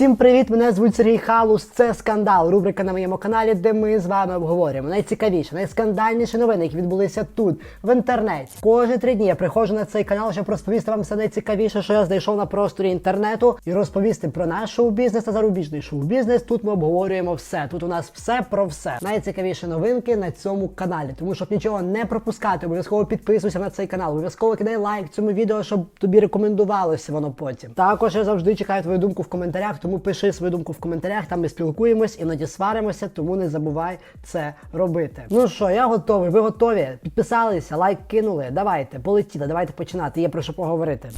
Всім привіт! Мене звуть Сергій Халус. Це скандал. Рубрика на моєму каналі, де ми з вами обговорюємо найцікавіші, найскандальніші новини, які відбулися тут, в інтернеті. Кожні три дні я приходжу на цей канал, щоб розповісти вам все найцікавіше, що я знайшов на просторі інтернету, і розповісти про наш шоу-бізнес та зарубіжний шоу-бізнес. Тут ми обговорюємо все. Тут у нас все про все. Найцікавіші новинки на цьому каналі. Тому щоб нічого не пропускати, обов'язково підписуйся на цей канал. Обов'язково кидай лайк цьому відео, щоб тобі рекомендувалося воно потім. Також я завжди чекаю твою думку в коментарях, тому пиши свою думку в коментарях. Там ми спілкуємось, іноді сваримося, тому не забувай це робити. Ну що, я готовий. Ви готові? Підписалися, лайк кинули. Давайте, полетіли, давайте починати. Є про що поговорити.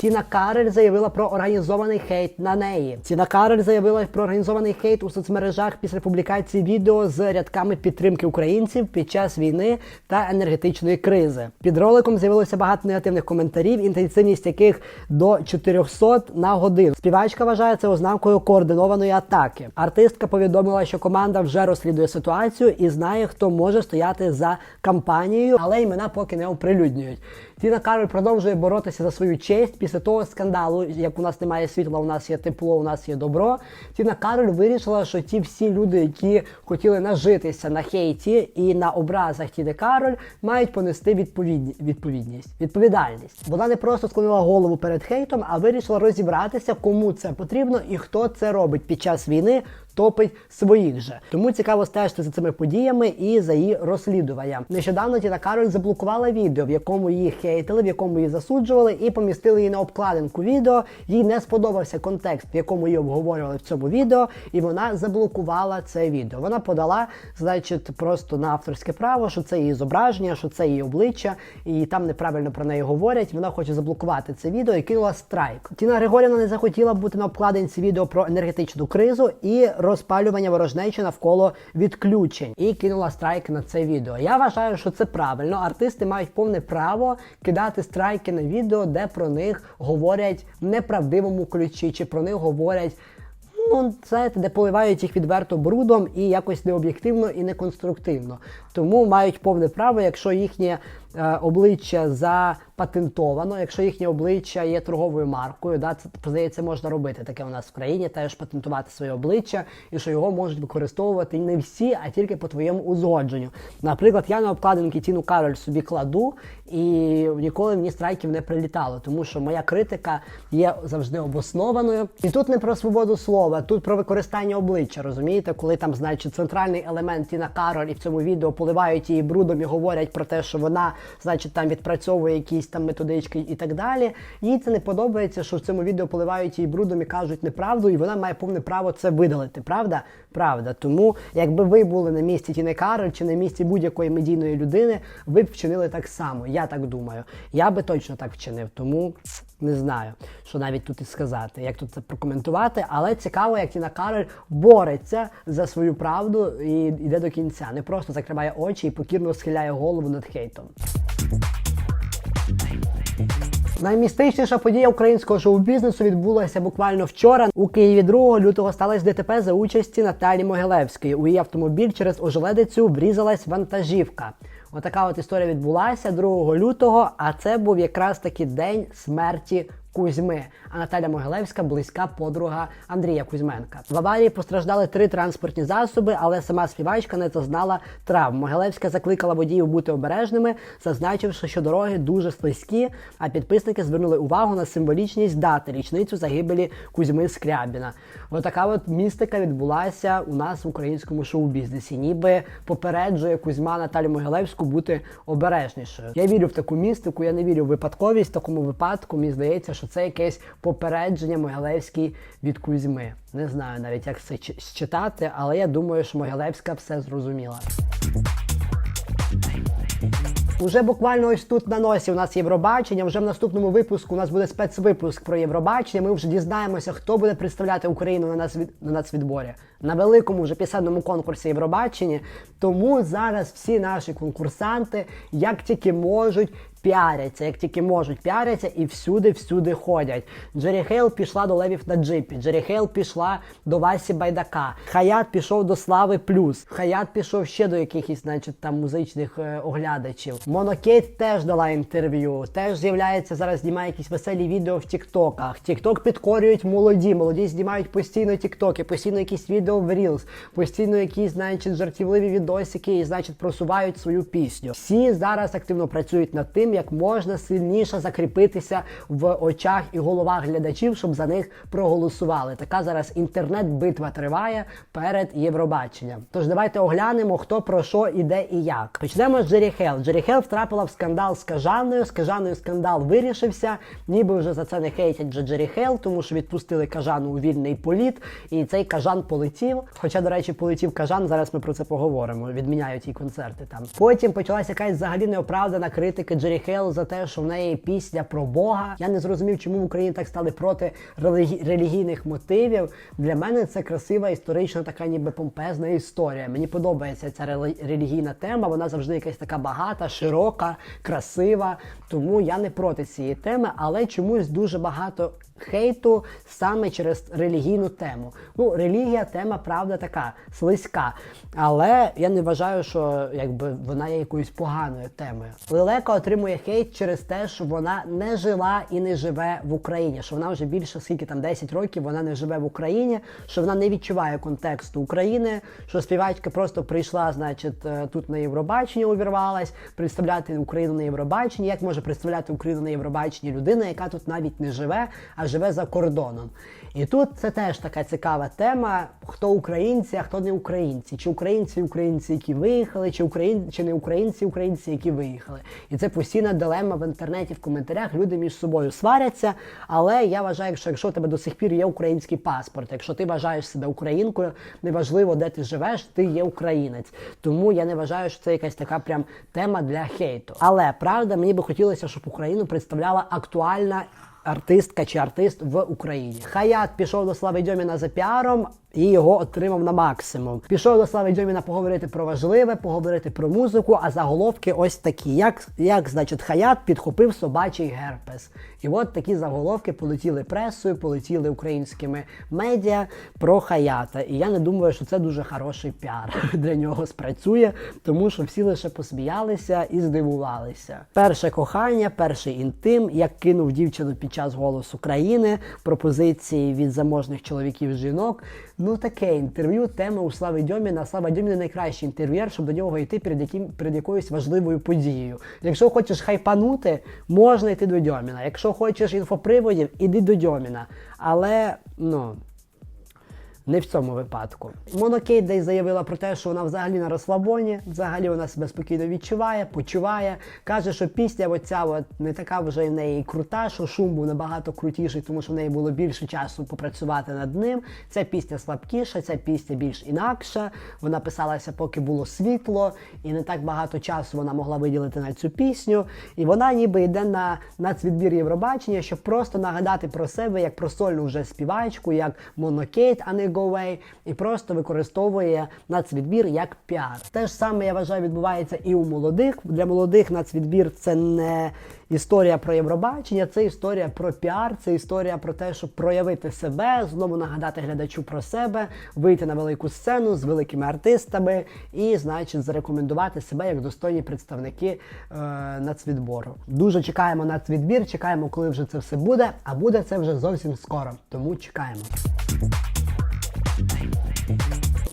Тіна Карель заявила про організований хейт на неї. Тіна Карель заявила про організований хейт у соцмережах після публікації відео з рядками підтримки українців під час війни та енергетичної кризи. Під роликом з'явилося багато негативних коментарів, інтенсивність яких до 400 на годину. Співачка вважає це ознакою координованої атаки. Артистка повідомила, що команда вже розслідує ситуацію і знає, хто може стояти за кампанією, але імена поки не оприлюднюють. Тіна Кароль продовжує боротися за свою честь після того скандалу, як у нас немає світла, у нас є тепло, у нас є добро. Тіна Кароль вирішила, що ті всі люди, які хотіли нажитися на хейті і на образах Тіни Кароль, мають понести відповідні, відповідність, відповідальність. Вона не просто склонила голову перед хейтом, а вирішила розібратися, кому це потрібно і хто це робить під час війни. Топить своїх же. Тому цікаво стежити за цими подіями і за її розслідуванням. Нещодавно Тіна Кароль заблокувала відео, в якому її хейтили, в якому її засуджували, і помістили її на обкладинку відео. Їй не сподобався контекст, в якому її обговорювали в цьому відео, і вона заблокувала це відео. Вона подала, значить, просто на авторське право, що це її зображення, що це її обличчя, і там неправильно про неї говорять. Вона хоче заблокувати це відео і кинула страйк. Тіна Григорівна не захотіла бути на обкладинці відео про енергетичну кризу і розпалювання ворожнечі навколо відключень і кинула страйк на це відео. Я вважаю, що це правильно. Артисти мають повне право кидати страйки на відео, де про них говорять в неправдивому ключі, чи про них говорять. Ну, знаєте, де поливають їх відверто брудом і якось необ'єктивно і неконструктивно. Тому мають повне право, якщо їхнє обличчя запатентовано, якщо їхнє обличчя є торговою маркою, да, це здається, можна робити таке у нас в країні, теж патентувати своє обличчя, і що його можуть використовувати не всі, а тільки по твоєму узгодженню. Наприклад, я на обкладинки Тіну Кароль собі кладу, і ніколи мені страйків не прилітало, тому що моя критика є завжди обоснованою. І тут не про свободу слова, тут про використання обличчя, розумієте, коли там, значить, центральний елемент Тіна Кароль і в цьому відео поливають її брудом і говорять про те, що вона, значить, там відпрацьовує якісь там методички і так далі. Їй це не подобається, що в цьому відео поливають її брудом і кажуть неправду, і вона має повне право це видалити. Правда? Правда. Тому, якби ви були на місці Тіни чи на місці будь-якої медійної людини, ви б вчинили так само. Я так думаю. Я би точно так вчинив, тому не знаю, що навіть тут і сказати, як тут це прокоментувати. Але цікаво, як Тіна Кароль бореться за свою правду і йде до кінця. Не просто закриває очі і покірно схиляє голову над хейтом. Наймістичніша подія українського шоу-бізнесу відбулася буквально вчора. У Києві 2 лютого сталося ДТП за участі Наталі Могилевської. У її автомобіль через ожеледицю врізалась вантажівка. Отака от історія відбулася 2 лютого, а це був якраз таки день смерті Кузьми. А Наталя Могилевська близька подруга Андрія Кузьменка. В аварії постраждали три транспортні засоби, але сама співачка не зазнала травм. Могилевська закликала водіїв бути обережними, зазначивши, що дороги дуже слизькі. А підписники звернули увагу на символічність дати річницю загибелі Кузьми Скрябіна. Отака от містика відбулася у нас в українському шоу-бізнесі. Ніби попереджує Кузьма Наталю Могилевську бути обережнішою. Я вірю в таку містику, я не вірю в випадковість. В такому випадку мені здається, що це якесь попередження Могилевській від Кузьми. Не знаю навіть, як це чи- считати, але я думаю, що Могилевська все зрозуміла. Уже буквально ось тут на носі у нас Євробачення. Вже в наступному випуску у нас буде спецвипуск про Євробачення. Ми вже дізнаємося, хто буде представляти Україну на нас на нацвідборі. на великому вже пісенному конкурсі Євробачення. Тому зараз всі наші конкурсанти, як тільки можуть, піаряться, як тільки можуть, піаряться і всюди-всюди ходять. Джері Хейл пішла до Левів на джипі, Джері Хейл пішла до Васі Байдака, Хаят пішов до Слави Плюс, Хаят пішов ще до якихось, значить, там музичних е, оглядачів. Монокейт теж дала інтерв'ю, теж з'являється зараз, знімає якісь веселі відео в Тіктоках. Тікток підкорюють молоді, молоді знімають постійно Тіктоки, постійно якісь відео в Reels, постійно якісь, значить, жартівливі відосики і, значить, просувають свою пісню. Всі зараз активно працюють над тим, як можна сильніше закріпитися в очах і головах глядачів, щоб за них проголосували. Така зараз інтернет-битва триває перед Євробаченням. Тож давайте оглянемо, хто про що іде і як. Почнемо з Джері Хейл. Джері Хейл втрапила в скандал з Кажаною. З Кажаною скандал вирішився. Ніби вже за це не хейтять Джері Хейл, тому що відпустили Кажану у вільний політ, і цей Кажан полетів. Хоча, до речі, полетів Кажан. Зараз ми про це поговоримо. Відміняють її концерти там. Потім почалася якась взагалі неоправдана критика Джері Хейл за те, що в неї пісня про Бога. Я не зрозумів, чому в Україні так стали проти релігі- релігійних мотивів. Для мене це красива історична, така ніби помпезна історія. Мені подобається ця рели- релігійна тема. Вона завжди якась така багата, широка, красива. Тому я не проти цієї теми, але чомусь дуже багато. Хейту саме через релігійну тему. Ну, релігія, тема, правда, така слизька. Але я не вважаю, що якби вона є якоюсь поганою темою. Лелека отримує хейт через те, що вона не жила і не живе в Україні. Що вона вже більше скільки там 10 років вона не живе в Україні, що вона не відчуває контексту України, що співачка просто прийшла, значить, е, тут на Євробачення увірвалась, представляти Україну на Євробаченні. Як може представляти Україну на Євробаченні людина, яка тут навіть не живе, а живе за кордоном? І тут це теж така цікава тема: хто українці, а хто не українці, чи українці, українці, які виїхали, чи українці, чи не українці, українці, які виїхали. І це постійна дилема в інтернеті, в коментарях. Люди між собою сваряться. Але я вважаю, що якщо у тебе до сих пір є український паспорт, якщо ти вважаєш себе українкою, неважливо, де ти живеш, ти є українець. Тому я не вважаю, що це якась така прям тема для хейту. Але правда, мені би хотілося, щоб Україну представляла актуальна. Артистка чи артист в Україні. Хаят пішов до Слави Дьоміна за піаром і його отримав на максимум. Пішов до Слави Дьоміна поговорити про важливе, поговорити про музику, а заголовки ось такі. Як, як значить, Хаят підхопив собачий герпес. І от такі заголовки полетіли пресою, полетіли українськими медіа про Хаята. І я не думаю, що це дуже хороший піар для нього спрацює, тому що всі лише посміялися і здивувалися. Перше кохання, перший інтим, як кинув дівчину під час голосу країни, пропозиції від заможних чоловіків жінок. Ну таке інтерв'ю, тема у Слави Дьоміна. Слава Дьоміна найкращий інтерв'єр, щоб до нього йти перед яким перед якоюсь важливою подією. Якщо хочеш хайпанути, можна йти до Дьоміна. Якщо хочеш інфоприводів, іди до Дьоміна. Але ну. Не в цьому випадку. Монокейт десь заявила про те, що вона взагалі на розслабоні, взагалі вона себе спокійно відчуває, почуває. Каже, що пісня оця от не така вже в неї крута, що шум був набагато крутіший, тому що в неї було більше часу попрацювати над ним. Ця пісня слабкіша, ця пісня більш інакша. Вона писалася, поки було світло, і не так багато часу вона могла виділити на цю пісню. І вона ніби йде на нацвідбір Євробачення, щоб просто нагадати про себе як про сольну вже співачку, як монокейт, а не Go Away, і просто використовує нацвідбір як піар. Те ж саме я вважаю відбувається і у молодих. Для молодих нацвідбір це не історія про Євробачення, це історія про піар, це історія про те, щоб проявити себе, знову нагадати глядачу про себе, вийти на велику сцену з великими артистами і, значить, зарекомендувати себе як достойні представники е, нацвідбору. Дуже чекаємо нацвідбір, чекаємо, коли вже це все буде. А буде це вже зовсім скоро. Тому чекаємо.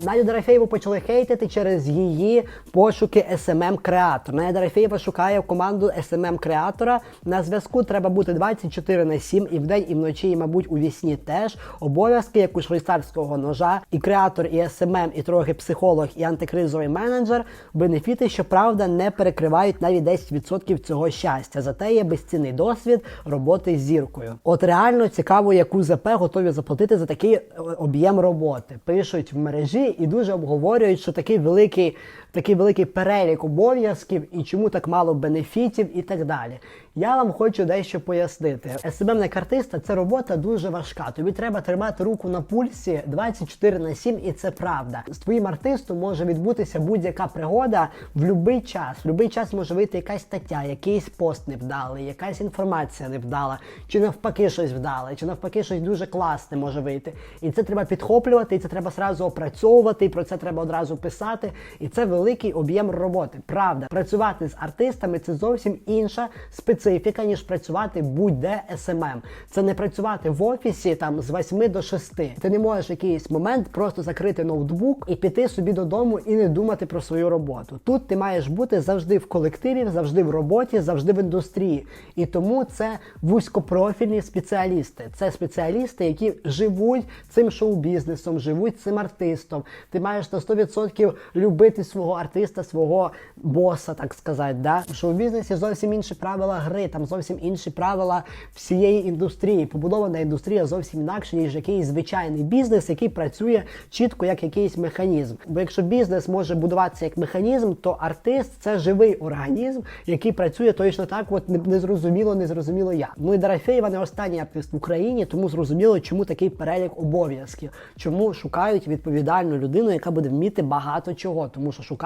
Надю Дорофеєву почали хейтити через її пошуки smm креатор Надя Дорофеєва шукає команду smm креатора На зв'язку треба бути 24 на 7 і вдень, і вночі, і, мабуть, у вісні теж. Обов'язки, як у швейцарського ножа, і креатор, і SMM, і трохи психолог, і антикризовий менеджер. Бенефіти, щоправда, не перекривають навіть 10% цього щастя. Зате є безцінний досвід роботи з зіркою. От реально цікаво, яку ЗП готові заплатити за такий е, об'єм роботи. Пишуть в мережі і дуже обговорюють, що такий великий, такий великий перелік обов'язків і чому так мало бенефітів і так далі. Я вам хочу дещо пояснити. СММ як артиста це робота дуже важка. Тобі треба тримати руку на пульсі 24 на 7, і це правда. З твоїм артистом може відбутися будь-яка пригода в будь-який час. В будь-який час може вийти якась стаття, якийсь пост невдалий, якась інформація невдала, чи навпаки щось вдале, чи навпаки щось дуже класне може вийти. І це треба підхоплювати, і це треба зразу опрацьовувати, і про це треба одразу писати. І це великий об'єм роботи. Правда, працювати з артистами це зовсім інша специфіка, ніж працювати будь-де СММ. Це не працювати в офісі там з 8 до 6. Ти не можеш в якийсь момент просто закрити ноутбук і піти собі додому і не думати про свою роботу. Тут ти маєш бути завжди в колективі, завжди в роботі, завжди в індустрії. І тому це вузькопрофільні спеціалісти. Це спеціалісти, які живуть цим шоу-бізнесом, живуть цим артистом. Ти маєш на 100% любити свого артиста, свого боса, так сказати. Да? В шоу-бізнесі зовсім інші правила гри, там зовсім інші правила всієї індустрії. Побудована індустрія зовсім інакше, ніж якийсь звичайний бізнес, який працює чітко як якийсь механізм. Бо якщо бізнес може будуватися як механізм, то артист це живий організм, який працює точно так, от незрозуміло, незрозуміло як. Ну і Дорофеєва не останній артист в Україні, тому зрозуміло, чому такий перелік обов'язків, чому шукають відповідальну людину, яка буде вміти багато чого, тому що шукають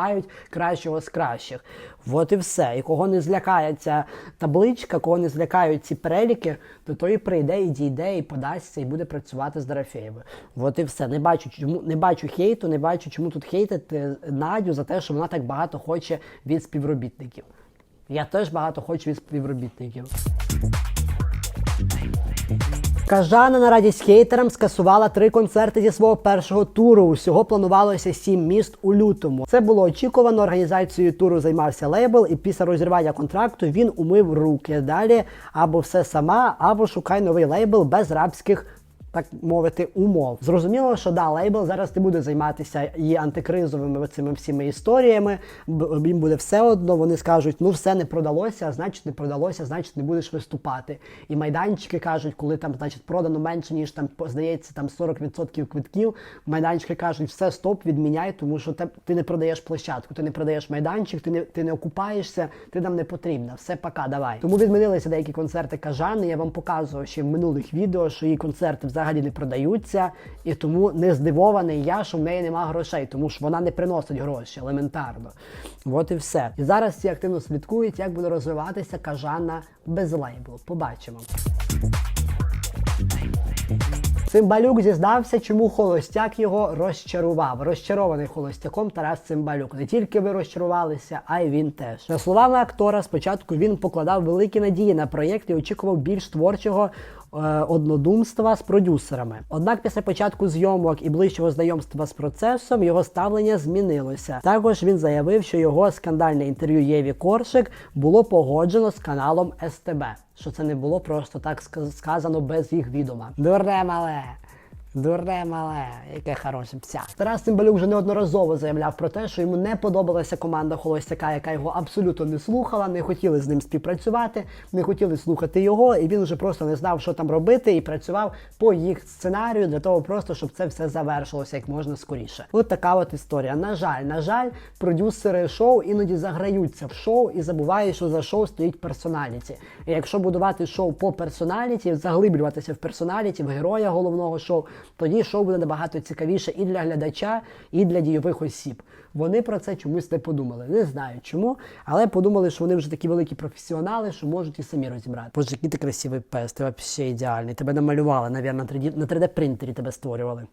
кращого з кращих. От і все. І кого не злякає ця табличка, кого не злякають ці переліки, то той прийде і дійде, і подасться, і буде працювати з Дорофеєвою. От і все. Не бачу, чому не бачу хейту, не бачу, чому тут хейтити Надю за те, що вона так багато хоче від співробітників. Я теж багато хочу від співробітників. Кажана на радість хейтерам скасувала три концерти зі свого першого туру. Усього планувалося сім міст у лютому. Це було очікувано. Організацією туру займався лейбл, і після розірвання контракту він умив руки. Далі або все сама, або шукай новий лейбл без рабських. Так мовити, умов. Зрозуміло, що да, лейбл зараз не буде займатися і антикризовими цими всіми історіями. Їм буде все одно. Вони скажуть, ну все не продалося, значить не продалося, значить не будеш виступати. І майданчики кажуть, коли там, значить, продано менше, ніж там здається, там 40% квитків. Майданчики кажуть, все, стоп, відміняй, тому що ти не продаєш площадку, ти не продаєш майданчик, ти не ти не окупаєшся, ти нам не потрібна. Все, пока, давай. Тому відмінилися деякі концерти Кажани. Я вам показував ще в минулих відео, що її концерти взагалі не продаються, і тому не здивований я, що в неї нема грошей, тому що вона не приносить гроші елементарно. От і все. І зараз всі активно слідкують, як буде розвиватися Кажана без лейблу. Побачимо. Цимбалюк зізнався, чому холостяк його розчарував. Розчарований холостяком Тарас Цимбалюк. Не тільки ви розчарувалися, а й він теж. За словами актора, спочатку він покладав великі надії на проєкт і очікував більш творчого. Е, Однодумства з продюсерами. Однак після початку зйомок і ближчого знайомства з процесом його ставлення змінилося. Також він заявив, що його скандальне інтерв'ю Єві Коршик було погоджено з каналом СТБ. Що це не було просто так сказано без їх відома. Дурне мале. Дурне мале, яке хороше пся. Тарас Цимбалюк вже неодноразово заявляв про те, що йому не подобалася команда Холостяка, яка його абсолютно не слухала, не хотіли з ним співпрацювати, не хотіли слухати його, і він вже просто не знав, що там робити, і працював по їх сценарію для того, просто щоб це все завершилося як можна скоріше. От така от історія. На жаль, на жаль, продюсери шоу іноді заграються в шоу і забувають, що за шоу стоїть персоналіті. І якщо будувати шоу по персоналіті, заглиблюватися в персоналіті, в героя головного шоу, тоді шоу буде набагато цікавіше і для глядача, і для дійових осіб. Вони про це чомусь не подумали. Не знаю чому, але подумали, що вони вже такі великі професіонали, що можуть і самі розібрати. Боже, який ти красивий пес, ти взагалі ідеальний. Тебе намалювали, навірно, на 3D, на 3D принтері тебе створювали.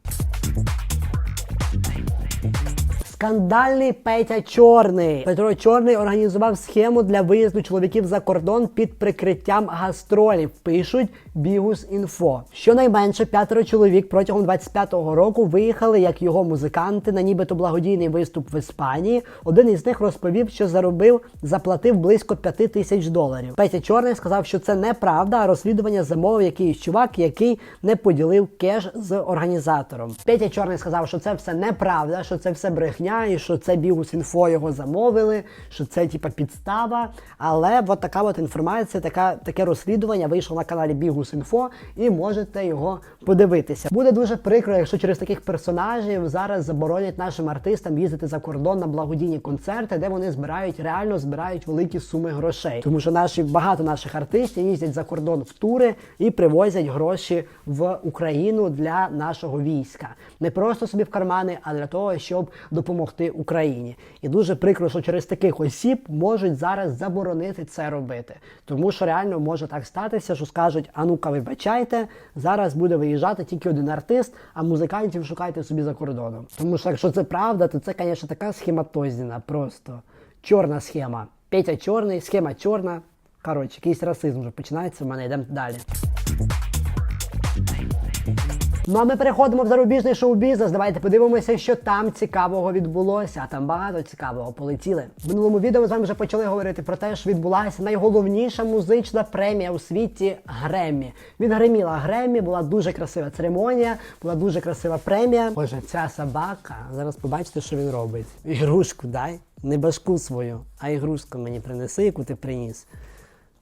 Скандальний Петя Чорний. Петро Чорний організував схему для виїзду чоловіків за кордон під прикриттям гастролів. Пишуть Бігус інфо. Щонайменше п'ятеро чоловік протягом 25-го року виїхали як його музиканти на нібито благодійний виступ в Іспанії. Один із них розповів, що заробив, заплатив близько 5 тисяч доларів. Петя Чорний сказав, що це неправда, а розслідування замовив якийсь чувак, який не поділив кеш з організатором. Петя Чорний сказав, що це все неправда, що це все брехня. І що це Бігус інфо його замовили, що це типа підстава. Але от така от інформація, така, таке розслідування вийшло на каналі Бігус інфо, і можете його подивитися. Буде дуже прикро, якщо через таких персонажів зараз заборонять нашим артистам їздити за кордон на благодійні концерти, де вони збирають реально збирають великі суми грошей. Тому що наші багато наших артистів їздять за кордон в тури і привозять гроші в Україну для нашого війська. Не просто собі в кармани, а для того, щоб допомогти Україні. І дуже прикро, що через таких осіб можуть зараз заборонити це робити. Тому що реально може так статися, що скажуть: а ну-ка, вибачайте, зараз буде виїжджати тільки один артист, а музикантів шукайте собі за кордоном. Тому що якщо це правда, то це, звісно, така схематозіна, просто чорна схема. Петя чорний, схема чорна. Коротше, якийсь расизм вже починається в мене, йдемо далі. Ну а ми переходимо в зарубіжний шоу-бізнес. Давайте подивимося, що там цікавого відбулося. А там багато цікавого полетіли. В минулому відео ми з вами вже почали говорити про те, що відбулася найголовніша музична премія у світі Греммі. Відгреміла Греммі, була дуже красива церемонія, була дуже красива премія. Боже, ця собака. Зараз побачите, що він робить. Ігрушку дай. Не башку свою, а ігрушку мені принеси, яку ти приніс.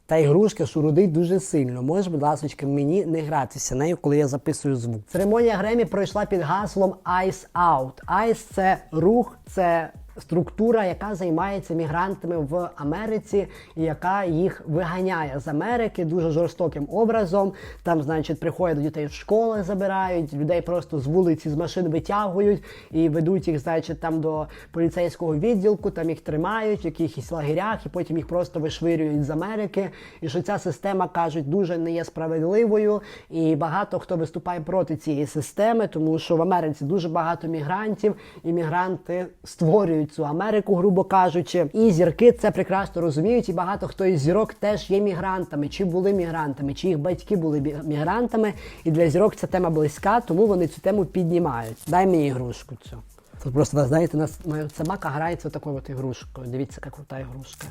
Та ігрушка шурудить дуже сильно. Можеш, будь ласка, мені не гратися нею, коли я записую звук. Церемонія Гремі пройшла під гаслом Ice Out. Ice – це рух, це структура, яка займається мігрантами в Америці і яка їх виганяє з Америки дуже жорстоким образом. Там, значить, приходять до дітей в школи, забирають, людей просто з вулиці з машин витягують і ведуть їх, значить, там до поліцейського відділку, там їх тримають в якихось лагерях, і потім їх просто вишвирюють з Америки. І що ця система кажуть дуже не є справедливою. І багато хто виступає проти цієї системи, тому що в Америці дуже багато мігрантів, і мігранти створюють цю Америку, грубо кажучи. І зірки це прекрасно розуміють. І багато хто із зірок теж є мігрантами, чи були мігрантами, чи їх батьки були мігрантами. І для зірок ця тема близька, тому вони цю тему піднімають. Дай мені ігрушку цю. Це просто, знаєте, нас моя собака грається такою от ігрушкою. Дивіться, яка крута ігрушка.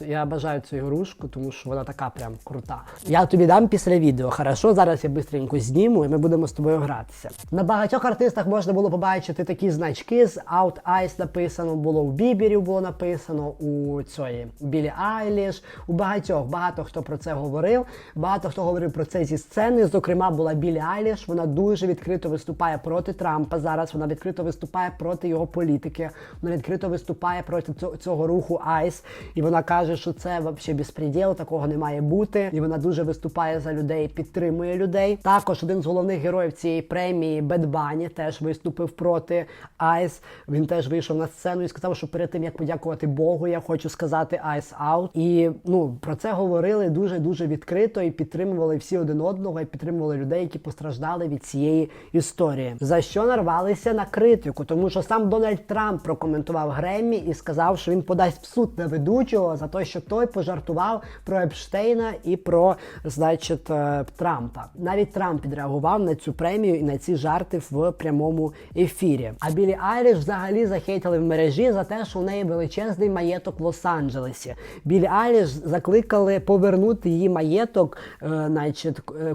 Я бажаю цю ігрушку, тому що вона така прям крута. Я тобі дам після відео. Хорошо, зараз я швидко зніму і ми будемо з тобою гратися. На багатьох артистах можна було побачити такі значки з Out Eyes написано, було у Біберів було написано, у цієї Білі Айліш. У багатьох багато хто про це говорив. Багато хто говорив про це зі сцени. Зокрема, була Білі Айліш. Вона дуже відкрито виступає проти Трампа. Зараз вона відкрито виступає проти його політики. Вона відкрито виступає проти цього руху Айс. І вона каже, що це взагалі безпреділ, такого не має бути. І вона дуже виступає за людей, підтримує людей. Також один з головних героїв цієї премії Бед Бані теж виступив проти Айс. Він теж вийшов на сцену і сказав, що перед тим як подякувати Богу, я хочу сказати Айс Аут. І ну про це говорили дуже дуже відкрито і підтримували всі один одного, і підтримували людей, які постраждали від цієї історії. За що нарвалися на критику, тому що сам Дональд Трамп прокоментував Греммі і сказав, що він подасть в суд на ведучого за те, що той пожартував про Епштейна і про, значить, е, Трампа. Навіть Трамп відреагував на цю премію і на ці жарти в прямому ефірі. А Білі Айліш взагалі захейтили в мережі за те, що у неї величезний маєток в Лос-Анджелесі. Білі Айліш закликали повернути її маєток, е, значить, к- е,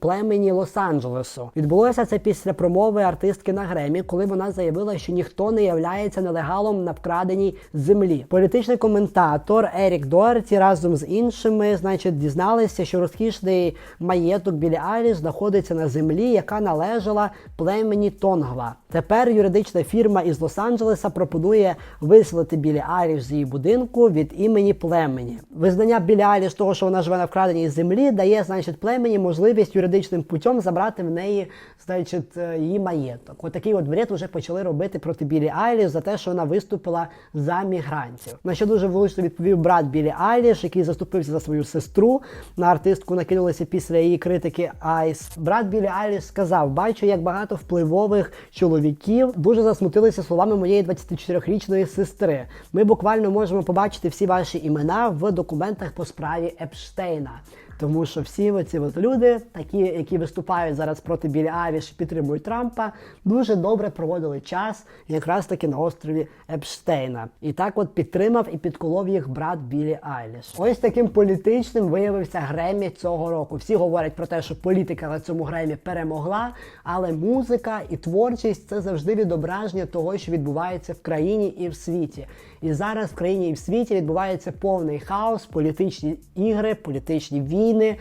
племені Лос-Анджелесу. Відбулося це після промови артистки на Гремі, коли вона заявила, що ніхто не являється нелегалом на вкраденій землі. Політичний коментатор Ерік Дуарті разом з іншими, значить, дізналися, що розкішний маєток Білі Айліш знаходиться на землі, яка належала племені Тонгва. Тепер юридична фірма із Лос-Анджелеса пропонує виселити Білі Айліш з її будинку від імені племені. Визнання Білі Айліш того, що вона живе на вкраденій землі, дає, значить, племені можливість юридичним путем забрати в неї, значить, е, її маєток. Отакий от бред вже почали робити проти Білі Айліш за те, що вона виступила за мігрантів. На що дуже влучно відповів брат Білі Айліш, який заступився за свою сестру. На артистку накинулися після її критики Айс. Брат Білі Айліш сказав: бачу, як багато впливових чоловіків дуже засмутилися словами моєї 24-річної сестри. Ми буквально можемо побачити всі ваші імена в документах по справі Епштейна. Тому що всі оці от люди, такі, які виступають зараз проти Білі Айліш і підтримують Трампа, дуже добре проводили час якраз таки на острові Епштейна. І так от підтримав і підколов їх брат Білі Айліш. Ось таким політичним виявився Гремі цього року. Всі говорять про те, що політика на цьому Гремі перемогла, але музика і творчість це завжди відображення того, що відбувається в країні і в світі. І зараз в країні і в світі відбувається повний хаос, політичні ігри, політичні війни.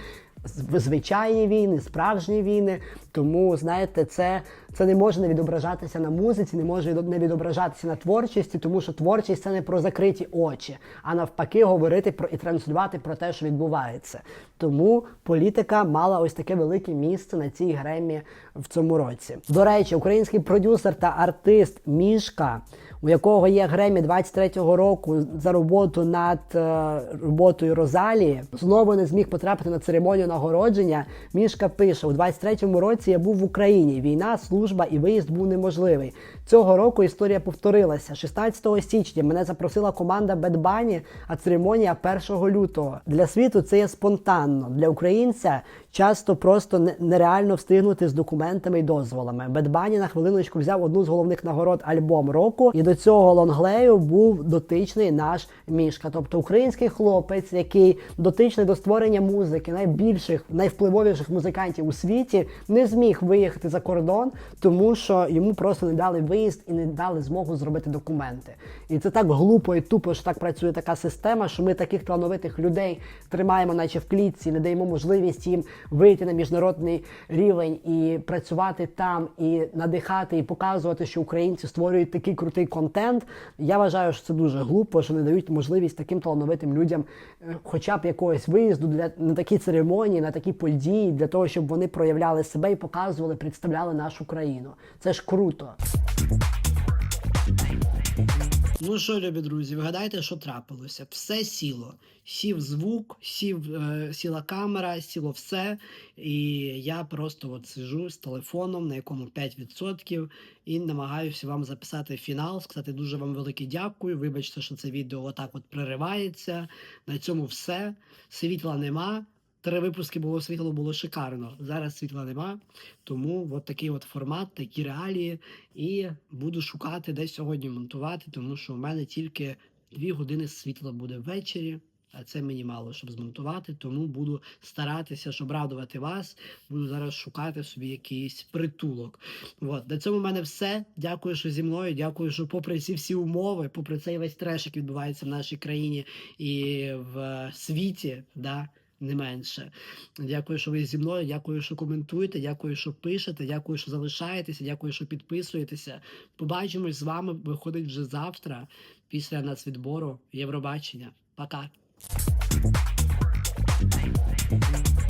Звичайні війни, справжні війни. Тому, знаєте, це, це не може не відображатися на музиці, не може не відображатися на творчості, тому що творчість це не про закриті очі, а навпаки, говорити про і транслювати про те, що відбувається. Тому політика мала ось таке велике місце на цій гремі в цьому році. До речі, український продюсер та артист Мішка, у якого є Гремі 23-го року за роботу над е, роботою Розалії, знову не зміг потрапити на церемонію нагородження. Мішка пише: у 23-му році я був в Україні. Війна, служба і виїзд був неможливий. Цього року історія повторилася. 16 січня мене запросила команда Bunny, а церемонія 1 лютого. Для світу це є спонтанно. Для українця часто просто не- нереально встигнути з документами і дозволами. Bunny на хвилиночку взяв одну з головних нагород альбом року, і до цього лонглею був дотичний наш мішка. Тобто український хлопець, який дотичний до створення музики, найбільших, найвпливовіших музикантів у світі, не зміг виїхати за кордон, тому що йому просто не дали виїзд і не дали змогу зробити документи. І це так глупо і тупо, що так працює така система, що ми таких талановитих людей тримаємо, наче в клітці, не даємо можливість їм вийти на міжнародний рівень і працювати там, і надихати, і показувати, що українці створюють такий крутий контент. Я вважаю, що це дуже глупо, що не дають можливість таким талановитим людям, е, хоча б якогось виїзду для на такі церемонії, на такі події, для того, щоб вони проявляли себе і показували, представляли нашу країну. Це ж круто. Ну що, любі друзі, вгадайте, що трапилося? Все сіло. Сів звук, сів, е, сіла камера, сіло все. І я просто от сижу з телефоном, на якому 5%, і намагаюся вам записати фінал, сказати дуже вам велике дякую. Вибачте, що це відео отак от переривається. На цьому все. Світла нема. Три випуски було світло, було шикарно. Зараз світла нема. Тому от такий от формат, такі реалії. І буду шукати, де сьогодні монтувати, тому що у мене тільки дві години світла буде ввечері. А це мені мало, щоб змонтувати, тому буду старатися, щоб радувати вас. Буду зараз шукати собі якийсь притулок. От на цьому в мене все. Дякую, що зі мною. Дякую, що попри ці всі умови, попри цей весь треш, який відбувається в нашій країні і в світі, да, не менше. Дякую, що ви зі мною. Дякую, що коментуєте. Дякую, що пишете. Дякую, що залишаєтеся. Дякую, що підписуєтеся. Побачимось з вами. Виходить вже завтра, після нацвідбору Євробачення. Пока.